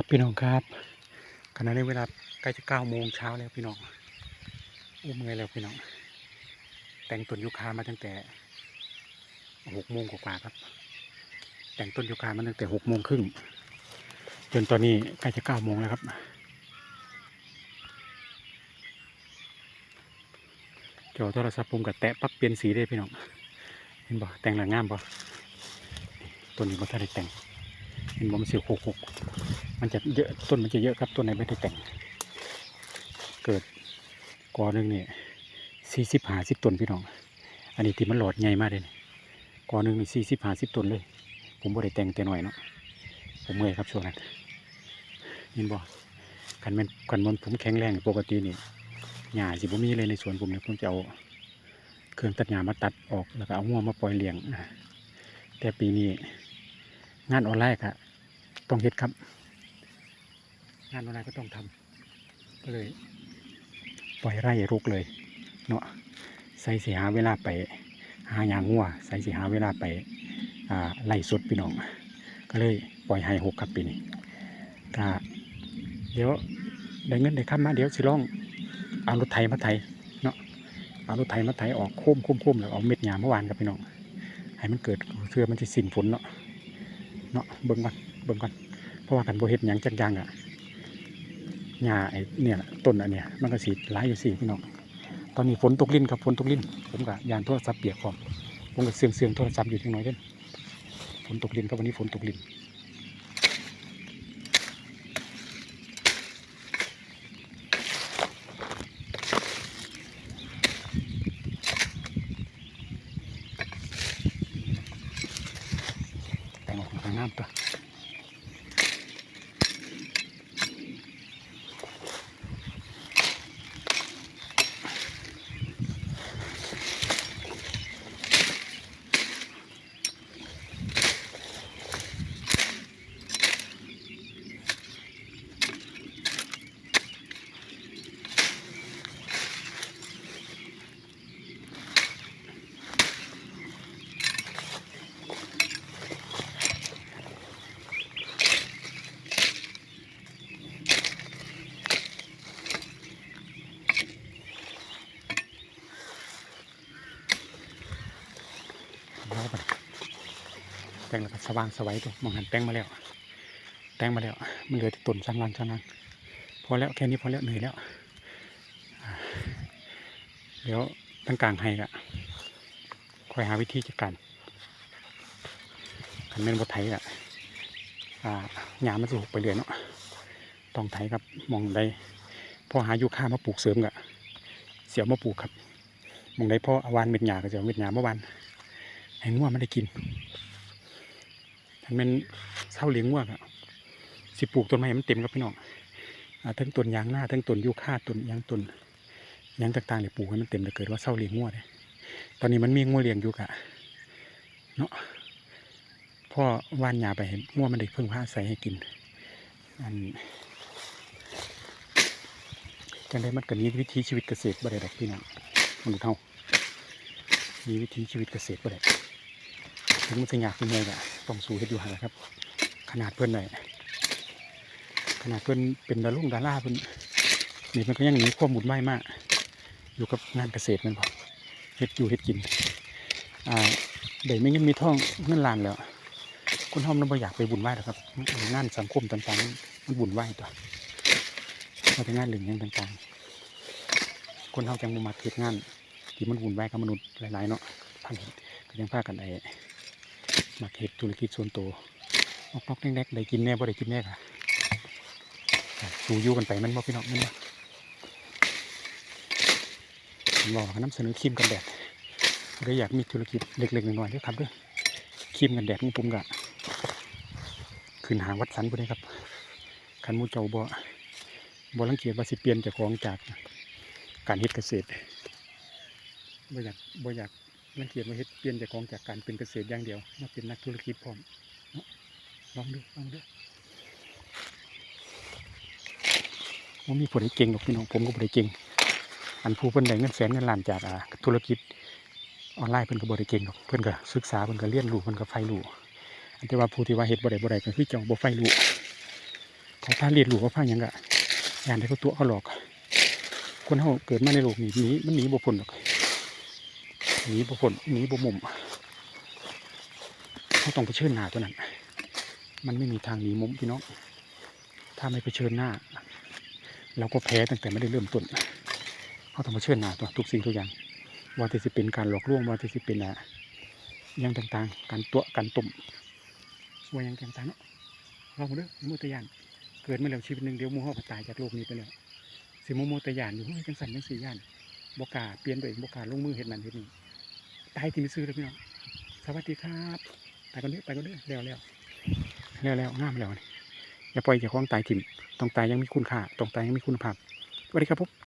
ครับพี่น้องครับขณะนี้เวลาใกล้จะเก้าโมงเช้าแล้วพี่น้องโอ้มื่อยแล้วพี่น้อง แต่งต้นยูคามาตั้งแต่หกโมงกว่าครับ แต่งต้นยูคามาตั้งแต่หกโมงครึ่งจนตอนนี้ใกล้จะเก้าโมงแล้วครับ จอโทรศัพท์ผมกับแตะปั๊บเปลี่ยนสีได้พี่น้องเห็นบ่แต่งหลังงามบ่ต้นนี้บ่ทันได้แต่งเห็นบ่มันสีหกหก มันจะเยอะต้นมันจะเยอะครับต้นไหนไม่ได้แต่ง เกิดกอหนึ่งเนี่ยสี่สิบห้าสิบต้นพี่น้อง อันนี้ที่มันหลอดใหญ่มากเลยกอหนึ่งนี่สี่สิบห้าสิบต้นเลย ผมบ่ได้แต่งแต่หน่อยเนาะผมเมื่อยครับช่วงนั้นเห็นบ่กันมันกันมันผมแข็งแรงปกตินี่หญ้าสิบ่มีเลยในสวนผมเนี่ยผมจะเอาเครื่องตัดหญ้ามาตัดออกแล้วก็เอางัวมาปล่อยเลี้ยงแต่ปีนี้งานออนไลน์ครับต้องเฮ็ดครับ งานออนไลน์ก็ต้องทำก็เลย ปล่อยไร่รุกเลย เนาะใส่สีหาเวลาไป หาหยางงัวใส่สีหาเวลาไปอ่าไล่สดพี่น้อง ก็เลยปล่อยให้หกครับปีนี้ก็เดี๋ยวได้เงินได้คำมาเดี๋ยวสิลองเอารถไถมาไถเนาะเอารถไถมาไถออกโค้มโค้มโค้มแล้วเอาเม็ดหยาเมื่อวานครับพี่น้องให้มันเกิดเพื่อมันจะสิ้นฝนเนาะเนาะเบิ่งก่อนเบิ่งก่อนเพราะว่ากันบ่เฮ็ดหยังจักอย่างอะ หญ้าไอ้เนี่ยต้นอันเนี้ยมันก็สีหลายอยู่สีพี่น้องตอนนี้ฝนตกลิ้นครับฝนตกลิ้นผมกับยานโทรศัพท์เปียกพร้อมผมกับเสียงเสียงโทรศัพท์อยู่จังน้อยเด่นฝนตกลิ้นครับวันนี้ฝนตกลิ้น แตงแล้วก็สว่างสวัยตัวมองหันแตงมาแล้ว แตงมาแล้ว มันเหลือแต่ต้นช่างล่างช่างล่างพอแล้วแค่นี้พอแล้วเหนื่อยแล้ว เดี๋ยวตั้งกลางให้กะคอยหาวิธีจัดการกันเม่นบดไทยกะอ่าหญ้ามันจะหกไปเรื่อยเนาะต้องไถครับมองใดพอหายูคามาปลูกเสริมกะเสียวมาปลูกครับมองใดพ่ออวานเม็ดหญ้าก็จะเอาเม็ดหญ้าเมื่อวานให้งัวมันได้กิน มันเศร้าเลี้ยงงัวก็สิปลูกต้นไม้มันเต็มครับพี่น้องอทั้งต้นยางหน้าทั้งต้นยูคาต้นยางต้นยางต่างๆเนี่ยปลูกให้มันเต็มแต่เกิดว่าเศร้าเลี้ยงงัวเลยตอนนี้มันมีงัวเลี้ยงอยู่กะเนาะพ่อว่านยาไปเห็นงัวมันได้เพิ่งผ้าใส่ให้กินอันจังได้มันก็มีวิถีชีวิตเกษตรบ่ได้ดอกพี่น้องมันุษย์เฮามีวิถีชีวิตเกษตรบ่ได้ถึงมันจะยากยังไงก็ ต้องสู้เฮ็ดอยู่หันะครับ ขนาดเพิ่นได้ขนาดเพิ่นเป็นดารุ่งดาราเพิ่นนี่มันก็ยังหนีความบุญไหวมาก อยู่กับงานเกษตรมันพอเฮ็ดอยู่เฮ็ดกินอ่าได้ไม่เงินมีท่องเงินล้านแล้วคนเฮามันบ่อยากไปบุญไหว้หรอกครับงานสังคมต่างๆมันบุญไหว้ตัวมาแต่งานเรื่องยังต่างๆ คนเฮาจังบ่มักเฮ็ดงาน ที่มันวุ่นวายกับมนุษย์หลายๆเนาะพันก็ยังพากันไอ้ มาเฮ็ดธุรกิจส่วนตัวนอกๆแนกๆได้กินแน่บ่ได้กินแน่ค่ะสูยู่กันไปมันบ่พี่น้องมันบ่ผมบอกว่าน้ำเสนอครีมกันแดดก็อยากมีธุรกิจเล็กๆหน้อยๆด้วยครับด้วยครีมกันแดดของผมก็ขึ้นหางวัดสันพุ่นนี้ครับคันมูเจ้าบ่บ่รังเกียจว่าสิเปลี่ยนเจากของจากการเฮ็ดเกษตรบ่อยากบ่อยาก รังเกียจมาเฮ็ดเปลี่ยนจากของจากการเป็นเกษตรอย่างเดียวมาเป็นนักธุรกิจพร้อมลองดูลองดูผมมีผลได้เก่งหรอกพี่น้องผมก็บ่ได้เก่ง อันผู้เพิ่นได้เงินแสนเงินล้านจากธุรกิจออนไลน์เพิ่นก็บ่ได้เก่งหรอกเพิ่นก็ศึกษาเพิ่นก็เรียนรู้เพิ่นก็ใฝ่รู้อันที่ว่าผู้ที่ว่าเฮ็ดบ่ได้บ่ได้ก็คือเจ้าบ่ใฝ่รู้เขาพาเรียนรู้เขาพาหยังกะยานได้เขาตัวเขาหลอกคนเขาเกิดมาในโลกนี้หนีมันหนีบ่พ้นหรอก หนีบ่พ้นหนีบ่มุมเขาต้องไปเชิญหน้าตัวนั้น มันไม่มีทางหนีมุมพี่น้อง ถ้าไม่ไปเชิญหน้า เราก็แพ้ตั้งแต่ไม่ได้เริ่มต้นเขาต้องเชิญหน้าตัวทุกสิ่งทุกอย่าง ว่าที่สิเป็นการหลอกลวงว่าที่สิเป็นอะยังต่างๆ การตัวการตุ่มว่ายังต่างๆเนาะลองมาเด้อมุตยาน เกิดมาแล้วชีวิตหนึ่งเดียวมูห้อก็ตายจากโลกนี้ไปแล้วสิมโมตยานอยู่เฮ้ยจังสันจังสี่ย่านบกาเปลี่ยนตัวเองบกล้าลงมือเห็นนั่นเห็นนี่ ให้ทีมซื้อเลยพี่น้องสวัสดีครับไปกันเด้อไปกันเด้อแล้วแล้วแล้วแล้วงามแล้วนี่อย่าปล่อยอย่าคล้องตายถิ่มต้องตายยังมีคุณค่าต้องตายยังมีคุณภาพสวัสดีครับผม